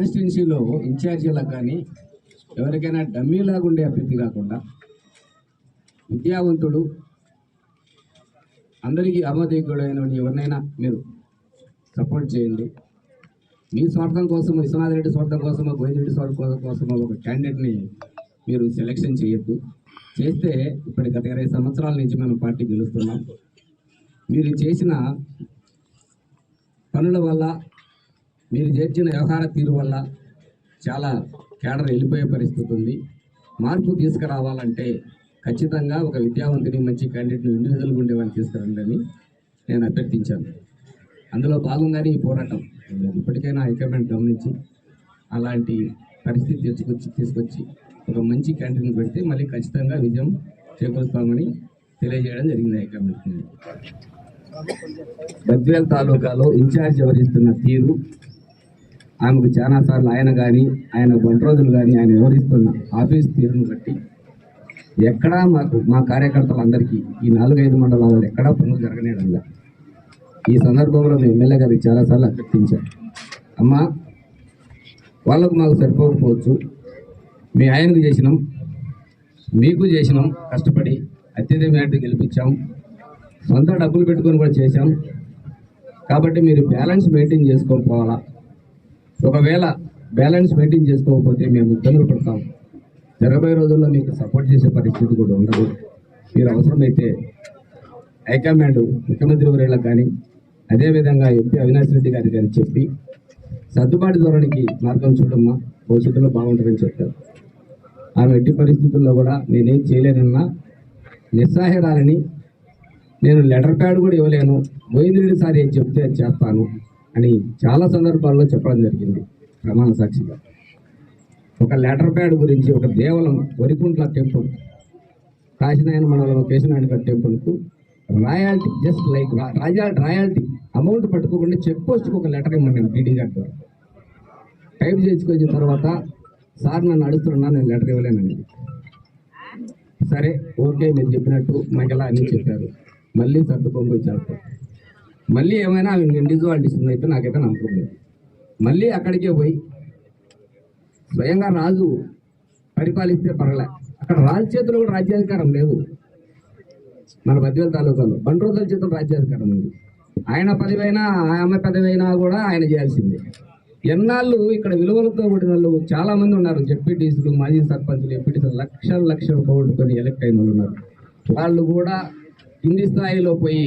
కాన్స్టిట్యున్సీలో ఇన్ఛార్జీలకు కానీ ఎవరికైనా డమ్మీలాగా ఉండే అభ్యర్థి కాకుండా విద్యావంతుడు అందరికీ ఆమోదయోగ్యుడైన ఎవరినైనా మీరు సపోర్ట్ చేయండి. మీ స్వార్థం కోసం విశ్వనాథ్ రెడ్డి స్వార్థం కోసమో గోవిందరెడ్డి స్వార్థం కోసమో ఒక క్యాండిడేట్ని మీరు సెలెక్షన్ చేయొద్దు. చేస్తే ఇప్పటి గత ఇరవై సంవత్సరాల నుంచి మనం పార్టీ గెలుస్తున్నాం. మీరు చేసిన పనుల వల్ల మీరు చేర్చిన వ్యవహార తీరు వల్ల చాలా కేడర్ వెళ్ళిపోయే పరిస్థితి ఉంది. మార్పు తీసుకురావాలంటే ఖచ్చితంగా ఒక విద్యావంతుని మంచి క్యాండిడేట్ని ఇండివిజువల్గా ఉండేవాడిని తీసుకురండి అని నేను అభ్యర్థించాను. అందులో భాగంగానే ఈ పోరాటం. ఇప్పటికైనా హైకమాండ్ గమనించి అలాంటి పరిస్థితి తెచ్చుకొచ్చి తీసుకొచ్చి ఒక మంచి క్యాండిడేట్ని పెడితే మళ్ళీ ఖచ్చితంగా విజయం చేకూరుస్తామని తెలియజేయడం జరిగింది హైకమాండ్ గద్వేల్ తాలూకాలో ఇన్ఛార్జ్ ఎవరిస్తున్న తీరు ఆమెకు చాలా సార్లు ఆయన కానీ ఆయన వంట రోజులు కానీ ఆయన వివరిస్తున్న ఆఫీస్ తీరును బట్టి ఎక్కడా మాకు మా కార్యకర్తలందరికీ ఈ నాలుగైదు మండలాల్లో ఎక్కడా పనులు జరగనేడంలా ఈ సందర్భంలో మేము ఎమ్మెల్యే గారికి చాలాసార్లు అభ్యర్థించాం. అమ్మా వాళ్ళకు మాకు సరిపోకపోవచ్చు. మీ ఆయనకు చేసినాం మీకు చేసినాం కష్టపడి అత్యధిక మేరకు గెలిపించాం. సొంత డబ్బులు పెట్టుకొని కూడా చేశాం. కాబట్టి మీరు బ్యాలెన్స్ మెయింటైన్ చేసుకొని పోవాలా? ఒకవేళ బ్యాలెన్స్ మెయింటైన్ చేసుకోకపోతే మేము ఇబ్బందులు పడతాం. జరగబోయే రోజుల్లో మీకు సపోర్ట్ చేసే పరిస్థితి కూడా ఉండదు. మీరు అవసరమైతే హైకమాండ్ ముఖ్యమంత్రి వర్యులకు కానీ అదేవిధంగా ఎంపీ అవినాష్ రెడ్డి గారికి కానీ చెప్పి సర్దుబాటు ధోరణికి మార్గం చూడమ్మా. భవిష్యత్తులో బాగుంటుందని చెప్పారు. ఆమె ఎట్టి పరిస్థితుల్లో కూడా నేనేం చేయలేనన్నా నిస్సహాయరాలని నేను లెటర్ ప్యాడ్ కూడా ఇవ్వలేను. గోవిందరెడ్డి సార్ ఏం చెప్తే అది చేస్తాను. అని చాలా సందర్భాల్లో చెప్పడం జరిగింది ప్రమాణ సాక్షిగా. ఒక లెటర్ ప్యాడ్ గురించి ఒక దేవలం వరికుంట్ల టెంపుల్ కాశీనాయన మండలం కేశనాయన టెంపుల్కు రాయాల్టీ జస్ట్ లైక్ రాజా రాయాలిటీ అమౌంట్ పట్టుకోకుండా చెక్ పోస్ట్కి ఒక లెటర్ ఇవ్వండి టీడీ గారి ద్వారా. టైప్ చేసుకొచ్చిన తర్వాత సార్ నన్ను అడుగుతున్నా నేను లెటర్ ఇవ్వలేనని సరే ఓకే మీరు చెప్పినట్టు మాకు ఎలా అన్నీ చెప్పారు. మళ్ళీ సర్దుకొని పోయి చేస్తాను. మళ్ళీ ఏమైనా ఇండివిజువాలిటీస్ అయితే నాకైతే నమ్మకం లేదు. మళ్ళీ అక్కడికే పోయి స్వయంగా రాజు పరిపాలిస్తే పర్లే అక్కడ రాజు చేతిలో కూడా రాజ్యాధికారం లేదు. మన బద్వేల తాలూకాలో. బండ్రోజుల చేతులు రాజ్యాధికారం ఉంది. ఆయన పదవైనా ఆమె పదవైనా కూడా ఆయన చేయాల్సిందే. ఎన్నాళ్ళు ఇక్కడ విలువలతో కూడిన వాళ్ళు చాలా మంది ఉన్నారు. జెడ్పీటీసీలు మాజీ సర్పంచులు ఎంపీటీసీలు లక్షల లక్షల పోగొట్టుకొని ఎలక్ట్ అయిన వాళ్ళు ఉన్నారు. వాళ్ళు కూడా కింది స్థాయిలో పోయి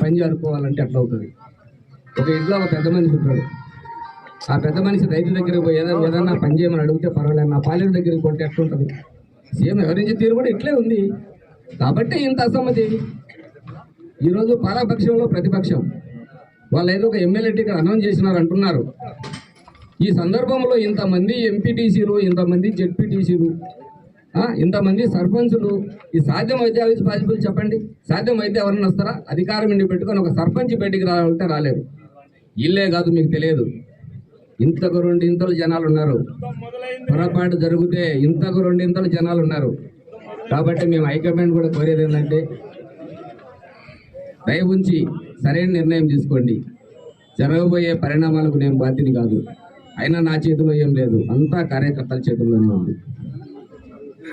పని చేరుకోవాలంటే అట్లా అవుతుంది? ఒక ఇంట్లో ఒక పెద్ద మనిషి ఉంటాడు. ఆ పెద్ద మనిషి రైతు దగ్గరికి పోయి ఏదైనా ఏదన్నా పని చేయమని అడిగితే పర్వాలేదు నా పాలేరు దగ్గరికి కొంటే ఎట్లుంటుంది సీఎం వివరించే తీరు కూడా ఇట్లే ఉంది. కాబట్టి ఇంత అసమ్మతి. ఈరోజు పారాపక్షంలో ప్రతిపక్షం. వాళ్ళు ఏదో ఒక ఎమ్మెల్యే టికెట్ అనౌన్స్ చేసినారు అంటున్నారు. ఈ సందర్భంలో ఇంతమంది ఎంపీటీసీలు ఇంతమంది జెడ్పీటీసీలు ఇంతమంది సర్పంచులు ఈ సాధ్యమైతే అవి పాసిబుల్ చెప్పండి. సాధ్యమైతే ఎవరైనా వస్తారా? అధికారం ఇండి పెట్టుకొని ఒక సర్పంచ్ బయటికి రావాలంటే రాలేరు. ఇల్లే కాదు మీకు తెలియదు. ఇంతకు రెండింతలు జనాలు ఉన్నారు. పొరపాటు జరిగితే ఇంతకు రెండింతలు జనాలు ఉన్నారు. కాబట్టి మేము హైకమాండ్ కూడా కోరేది ఏంటంటే దయ ఉంచి సరైన నిర్ణయం తీసుకోండి. జరగబోయే పరిణామాలకు నేను బాధ్యత కాదు. అయినా నా చేతిలో ఏం లేదు. అంతా కార్యకర్తల చేతుల్లోనే ఉంది.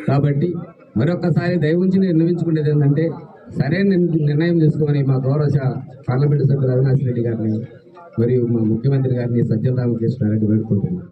కాబట్టి మరొకసారి దయవుంచి నేను నిర్ణయించుకునేది ఏంటంటే సరైన నిర్ణయం తీసుకోమని మా గౌరవ పార్లమెంటు సభ్యులు అవినాష్ రెడ్డి గారిని మరియు మా ముఖ్యమంత్రి గారిని సజ్జల రామకృష్ణారెడ్డి వేడుకుంటున్నాను.